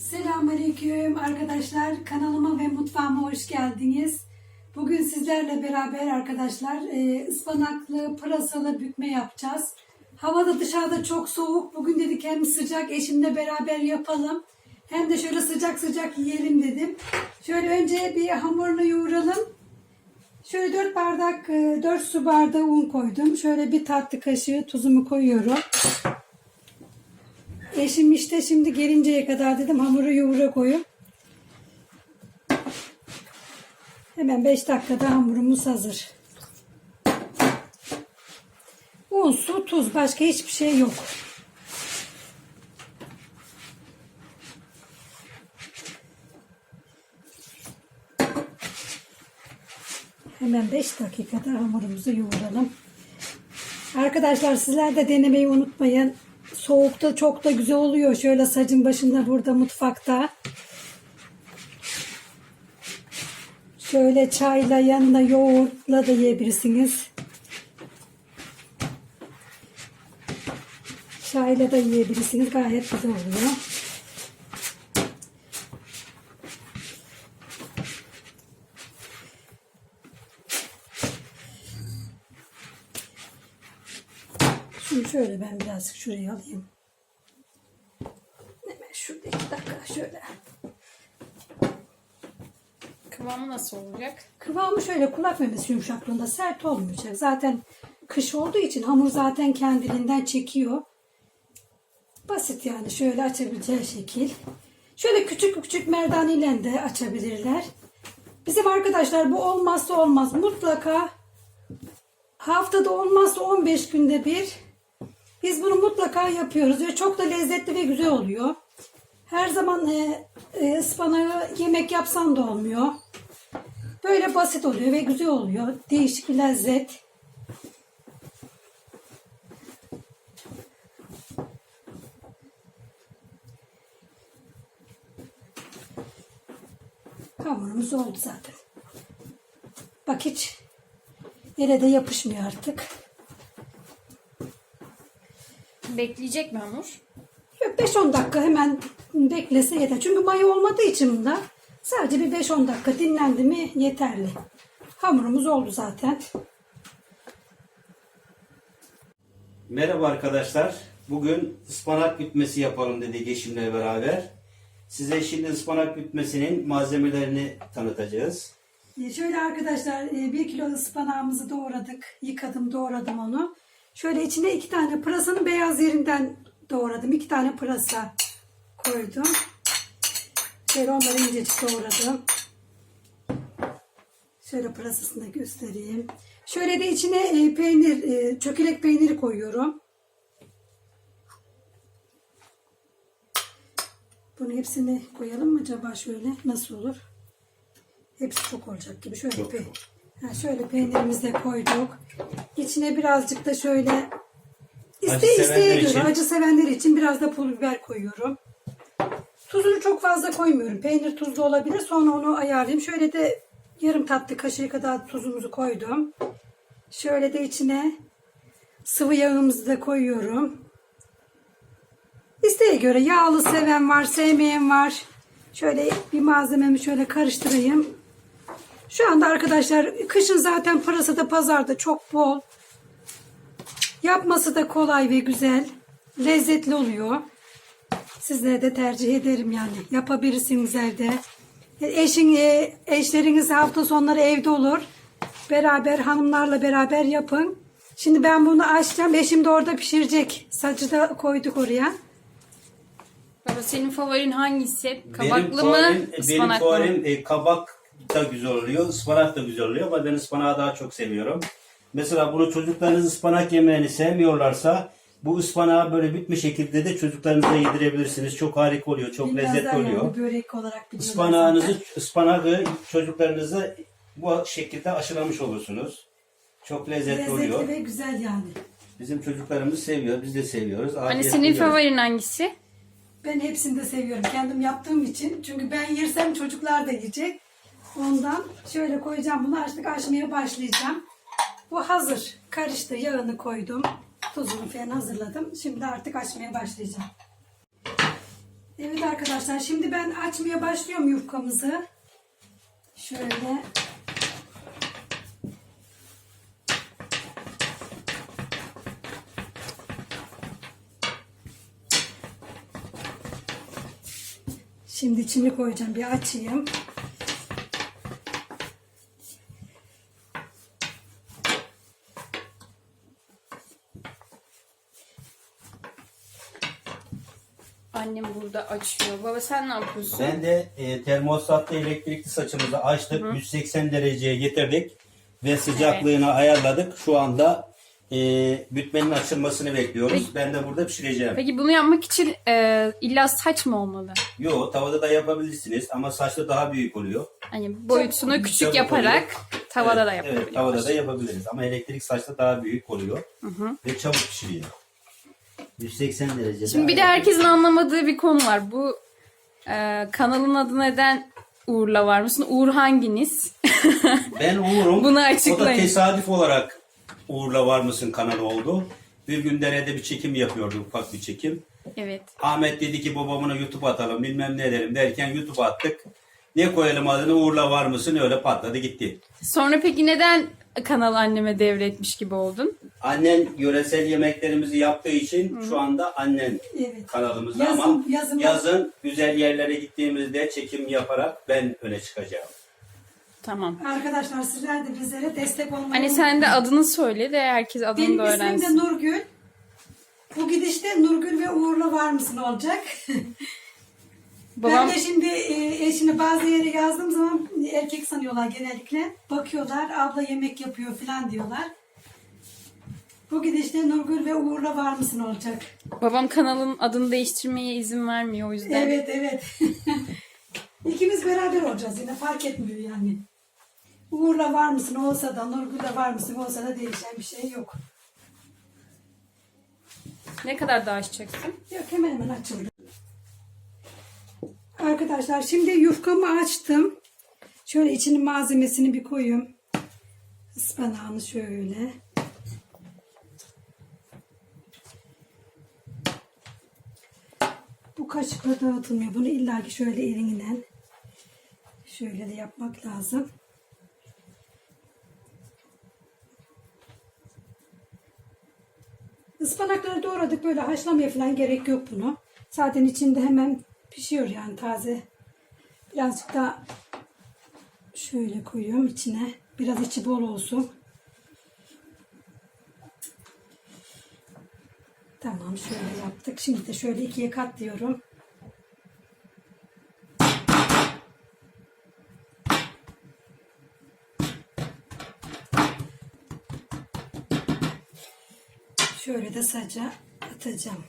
Selamünaleyküm arkadaşlar. Kanalıma ve mutfağıma hoş geldiniz. Bugün sizlerle beraber arkadaşlar e, ıspanaklı, pırasalı bükme yapacağız. Hava da dışarıda çok soğuk. Bugün dedik hem sıcak eşimle beraber yapalım. Hem de şöyle sıcak sıcak yiyelim dedim. Şöyle önce bir hamurunu yoğuralım. Şöyle 4 bardak, 4 su bardağı un koydum. Şöyle bir tatlı kaşığı tuzumu koyuyorum. Eşim işte şimdi gelinceye kadar dedim hamuru yoğura koyun. Hemen 5 dakikada hamurumuz hazır. Un, su, tuz başka hiçbir şey yok. Hemen 5 dakikada hamurumuzu yoğuralım. Arkadaşlar sizler de denemeyi unutmayın. Soğukta çok da güzel oluyor. Şöyle sacın başında burada mutfakta. Şöyle çayla yanına yoğurtla da yiyebilirsiniz. Çayla da yiyebilirsiniz. Gayet güzel oluyor. Şimdi şöyle ben birazcık şuraya alayım. Hemen şurada iki dakika şöyle. Kıvamı nasıl olacak? Kıvamı şöyle kulak memesi yumuşaklığında sert olmayacak. Zaten kış olduğu için hamur zaten kendiliğinden çekiyor. Basit yani şöyle açabileceği şekil. Şöyle küçük küçük merdaneyle de açabilirler. Bizim arkadaşlar bu olmazsa olmaz. Mutlaka haftada olmazsa 15 günde bir biz bunu mutlaka yapıyoruz ve çok da lezzetli ve güzel oluyor. Her zaman e, e, ıspanağı yemek yapsan da olmuyor. Böyle basit oluyor ve güzel oluyor. Değişik bir lezzet. Hamurumuz oldu zaten. Bak hiç ele de yapışmıyor artık. Bekleyecek mi hamur? Yok 5-10 dakika hemen beklese yeter. Çünkü maya olmadığı için bunda sadece bir 5-10 dakika dinlendi mi yeterli. Hamurumuz oldu zaten. Merhaba arkadaşlar. Bugün ıspanak bütmesi yapalım dedik eşimle beraber. Size şimdi ıspanak bütmesinin malzemelerini tanıtacağız. Ee, Şöyle arkadaşlar e, bir kilo ıspanağımızı doğradık. Yıkadım doğradım onu. Şöyle içine iki tane pırasanın beyaz yerinden doğradım. İki tane pırasa koydum. Şöyle onları incecik doğradım. Şöyle pırasasını da göstereyim. Şöyle de içine e, peynir, e, çökelek peyniri koyuyorum. Bunu hepsini koyalım mı acaba şöyle? Nasıl olur? Hepsi çok olacak gibi. Şöyle pe. Ha, şöyle peynirimizi de koyduk. İçine birazcık da şöyle iste Acı isteğe sevenler göre için. acı sevenler için biraz da pul biber koyuyorum. Tuzunu çok fazla koymuyorum. Peynir tuzlu olabilir. Sonra onu ayarlayayım. Şöyle de yarım tatlı kaşığı kadar tuzumuzu koydum. Şöyle de içine sıvı yağımızı da koyuyorum. İsteğe göre yağlı seven var, sevmeyen var. Şöyle bir malzememi şöyle karıştırayım. Şu anda arkadaşlar kışın zaten pırasa da pazarda çok bol. Yapması da kolay ve güzel. Lezzetli oluyor. Sizlere de tercih ederim yani. Yapabilirsiniz evde. Eşin, e, eşleriniz hafta sonları evde olur. Beraber hanımlarla beraber yapın. Şimdi ben bunu açacağım. Eşim de orada pişirecek. Sacı da koyduk oraya. Baba senin favorin hangisi? benim Kabaklı mı? favorim, benim ıspanaklı mı? favorim e, kabak da güzel oluyor, ıspanak da güzel oluyor ama ben ıspanağı daha çok seviyorum. Mesela bunu çocuklarınız ıspanak yemeğini sevmiyorlarsa bu ıspanağı böyle bitmiş şekilde de çocuklarınıza yedirebilirsiniz. Çok harika oluyor, çok Bilmezler lezzetli yani, oluyor. börek olarak biliyorlar Ispanağınızı, zaten. ıspanağı çocuklarınıza bu şekilde aşılamış olursunuz. Çok lezzetli, Lezzetli oluyor. ve güzel yani. Bizim çocuklarımız seviyor, biz de seviyoruz. Hani senin favorin hangisi? Ben hepsini de seviyorum. Kendim yaptığım için. Çünkü ben yersem çocuklar da yiyecek. Ondan şöyle koyacağım bunu artık açmaya başlayacağım. Bu hazır. Karıştı. Yağını koydum. Tuzunu falan hazırladım. Şimdi artık açmaya başlayacağım. Evet arkadaşlar şimdi ben açmaya başlıyorum yufkamızı. Şöyle. Şimdi içini koyacağım bir açayım. Annem burada açıyor. Baba sen ne yapıyorsun? Ben de e, termostatta elektrikli saçımızı açtık. 180 dereceye getirdik. Ve sıcaklığını ayarladık. Şu anda e, bütmenin açılmasını bekliyoruz. Peki. Ben de burada pişireceğim. Peki bunu yapmak için e, illa saç mı olmalı? Yo tavada da yapabilirsiniz ama saçta daha büyük oluyor. Hani boyutunu Çabuk- küçük yaparak tavada evet, da yapabiliyoruz. Evet tavada da yapabiliriz ama elektrik saçta daha büyük oluyor. Ve çabuk pişiriyor. 180 derecede. Şimdi bir de herkesin anlamadığı bir konu var. Bu e, kanalın adı neden Uğur'la var mısın? Uğur hanginiz? Ben Uğur'um. Bunu O da açıklayın. tesadüf olarak Uğur'la var mısın kanalı oldu. Bir gün derede bir çekim yapıyorduk ufak bir çekim. evet. Ahmet dedi ki babamına YouTube atalım bilmem ne edelim derken YouTube attık. Ne koyalım adını Uğur'la var mısın öyle patladı gitti. Sonra peki neden kanal anneme devretmiş gibi oldun? Annen yöresel yemeklerimizi yaptığı için şu anda annen Evet. kanalımızda Yazın- ama yazın- yazın güzel yerlere gittiğimizde çekim yaparak ben öne çıkacağım. Tamam. Arkadaşlar sizler de bizlere destek olmayı Hani sen de adını söyle de herkes adını Benim da ismim de öğrensin. Nurgül. Bu gidişte Nurgül ve Uğur'la var mısın olacak. Babam Ben de şimdi e, bazı yere yazdığım zaman erkek sanıyorlar genellikle. Bakıyorlar abla yemek yapıyor falan diyorlar. Bu gidişte Nurgül ve Uğur'la var mısın olacak. babam kanalın adını değiştirmeye izin vermiyor o yüzden. Evet evet. İkimiz beraber olacağız yine fark etmiyor yani. Uğur'la var mısın olsa da Nurgül'le var mısın olsa da değişen bir şey yok. Ne kadar daha açacaksın? Yok hemen hemen açıldı. Arkadaşlar şimdi yufkamı açtım. Şöyle içinin malzemesini bir koyayım. Ispanağını şöyle. Bu kaşıkla dağıtılmıyor. Bunu illaki şöyle elinden şöyle de yapmak lazım. Ispanakları doğradık böyle haşlamaya falan gerek yok bunu. Zaten içinde hemen pişiyor yani taze. Birazcık da şöyle koyuyorum içine. Biraz içi bol olsun. Tamam şöyle yaptık. Şimdi de şöyle ikiye katlıyorum. Şöyle de saca atacağım.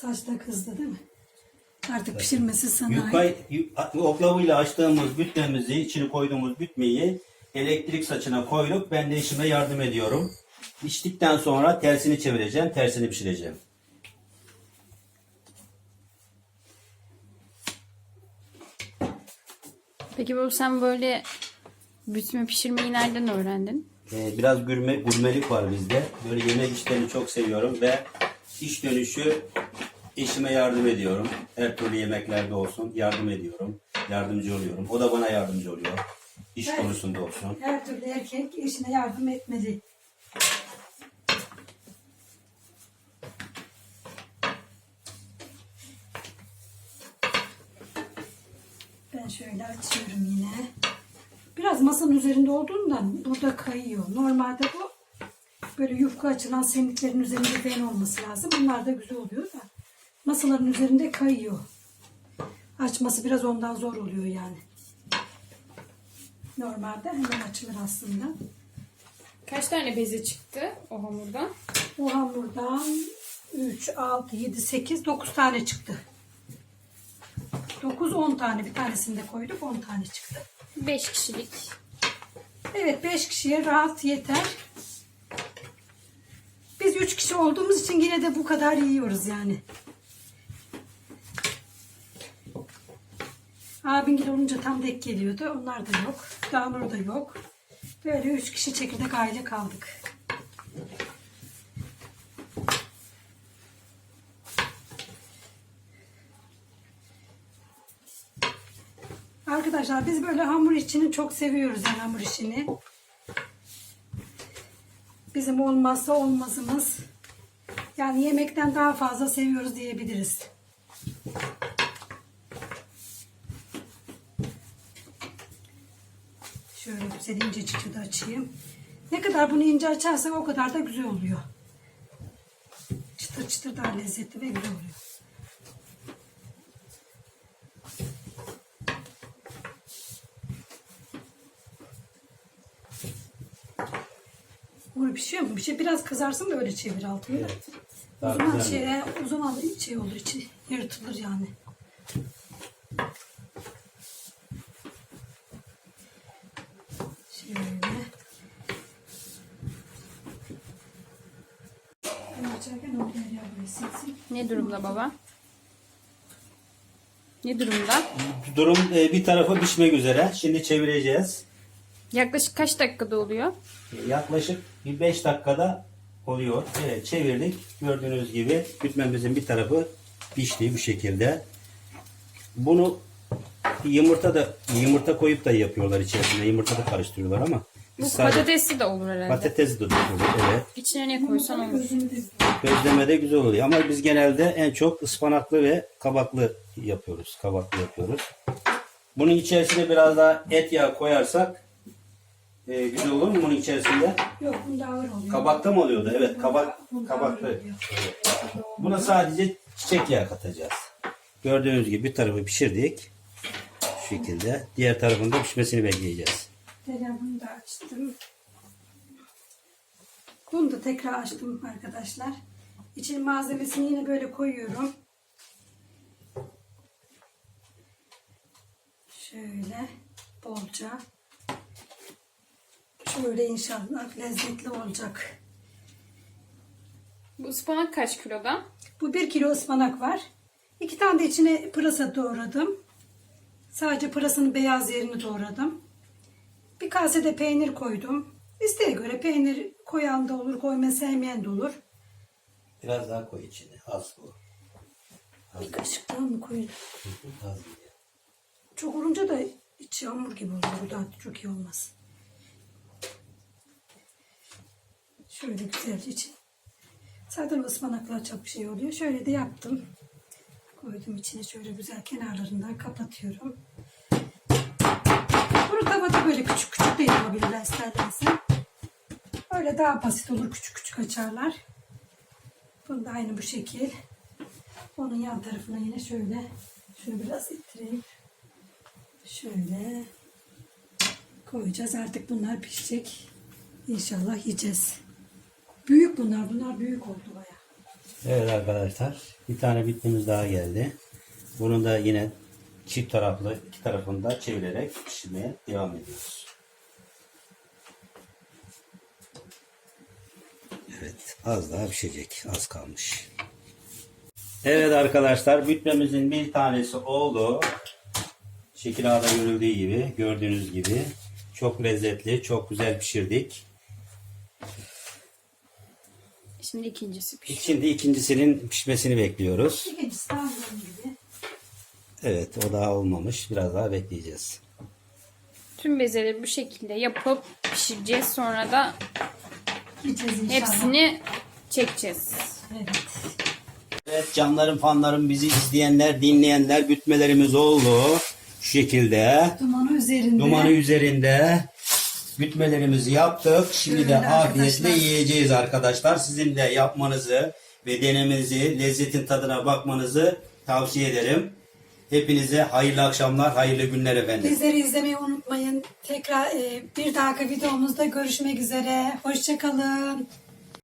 Saç da kızdı değil mi? Artık pişirmesi sana ait. Yukay, yu- oklavıyla açtığımız bütmemizi, içine koyduğumuz bütmeyi elektrik saçına koyduk. Ben de işime yardım ediyorum. İçtikten sonra tersini çevireceğim, tersini pişireceğim. Peki baba sen böyle bütme pişirmeyi nereden öğrendin? Ee, biraz gurme, gurmelik var bizde. Böyle yemek işlerini çok seviyorum ve iş dönüşü eşime yardım ediyorum. Her türlü yemeklerde olsun yardım ediyorum. Yardımcı oluyorum. O da bana yardımcı oluyor. İş Evet. konusunda olsun. Her türlü erkek eşine yardım etmeli. Ben şöyle açıyorum yine. Biraz masanın üzerinde olduğundan burada kayıyor. Normalde bu böyle yufka açılan semiklerin üzerinde fen olması lazım. Bunlar da güzel oluyor da masaların üzerinde kayıyor. Açması biraz ondan zor oluyor yani. Normalde hemen açılır aslında. Kaç tane beze çıktı o hamurdan? Bu hamurdan 3, 6, 7, 8, 9 tane çıktı. 9, 10 tane bir tanesini de koyduk 10 tane çıktı. 5 kişilik. Evet 5 kişiye rahat yeter. Biz 3 kişi olduğumuz için yine de bu kadar yiyoruz yani. Abingil olunca tam dek geliyordu. Onlar da yok. Dağınur da yok. Böyle üç kişi çekirdek aile kaldık. Arkadaşlar biz böyle hamur işini çok seviyoruz yani hamur işini. Bizim olmazsa olmazımız. Yani yemekten daha fazla seviyoruz diyebiliriz. Güzel ince da açayım. Ne kadar bunu ince açarsak o kadar da güzel oluyor. Çıtır çıtır daha lezzetli ve güzel oluyor. Bunu pişiyor mu? Bir şey biraz kızarsın da öyle çevir altını. da. O zaman şey, o zaman şey olur içi yırtılır yani. Ben açarken silsin. Ne durumda baba? Ne durumda? Durum e, bir tarafı pişmek üzere. Şimdi çevireceğiz. Yaklaşık kaç dakikada oluyor? Yaklaşık bir 5 dakikada oluyor. Evet çevirdik. Gördüğünüz gibi bitmemizin bir tarafı pişti bu şekilde. Bunu yumurta da yumurta koyup da yapıyorlar içerisinde. Yumurta da karıştırıyorlar ama Bu sadece patatesli de olur herhalde. patates de döküyoruz. Evet. İçine ne koysan olur. Közleme de güzel oluyor ama biz genelde en çok ıspanaklı ve kabaklı yapıyoruz. Kabaklı yapıyoruz. Bunun içerisine biraz daha et yağı koyarsak e, güzel olur mu bunun içerisinde? Yok bunda ağır oluyor. Kabakta mı oluyordu? Evet kabak ağır oluyor. Buna sadece çiçek yağı katacağız. Gördüğünüz gibi bir tarafı pişirdik. Şu şekilde. Diğer tarafında pişmesini bekleyeceğiz. Telefonu da açtım. Bunu da tekrar açtım arkadaşlar. İçin malzemesini yine böyle koyuyorum. Şöyle bolca. Şöyle inşallah lezzetli olacak. Bu ıspanak kaç kiloda? Bu bir kilo ıspanak var. İki tane de içine pırasa doğradım. Sadece pırasının beyaz yerini doğradım. Bir kase de peynir koydum. İsteğe göre peynir koyan da olur, koyma sevmeyen de olur. Biraz daha koy içine. Az koy. Bir kaşık daha mı koyayım? Az Çok olunca da içi hamur gibi olur. Bu da çok iyi olmaz. Şöyle güzelce için. Zaten ıspanaklar çok şey oluyor. Şöyle de yaptım. Koydum içine şöyle güzel kenarlarından kapatıyorum. Bunu tavada böyle küçük küçük de yapabilirler isterlerse. Öyle daha basit olur. Küçük küçük açarlar. Bunu da aynı bu şekil. Onun yan tarafına yine şöyle şunu biraz ittireyim. Şöyle koyacağız. Artık bunlar pişecek. İnşallah yiyeceğiz. Büyük bunlar. Bunlar büyük oldu baya. Evet arkadaşlar bir tane bitmemiz daha geldi. Bunun da yine çift taraflı iki tarafını da çevirerek pişirmeye devam ediyoruz. Evet az daha pişecek. Az kalmış. Evet arkadaşlar bitmemizin bir tanesi oldu. Şekil ağda görüldüğü gibi gördüğünüz gibi çok lezzetli çok güzel pişirdik. Şimdi ikincisi piş. Şimdi ikincisinin pişmesini bekliyoruz. İkincisi daha yoğun gibi. Evet o daha olmamış. Biraz daha bekleyeceğiz. Tüm bezeleri bu şekilde yapıp pişireceğiz. Sonra da inşallah. hepsini çekeceğiz. Evet. Evet canlarım fanlarım bizi izleyenler dinleyenler bütmelerimiz oldu. Şu şekilde. Dumanı üzerinde. Dumanı üzerinde bütmelerimizi yaptık. Şimdi de afiyetle yiyeceğiz arkadaşlar. Sizin de yapmanızı ve denemenizi, lezzetin tadına bakmanızı tavsiye ederim. Hepinize hayırlı akşamlar, hayırlı günler efendim. Bizleri izlemeyi unutmayın. Tekrar e, bir dahaki videomuzda görüşmek üzere. Hoşçakalın.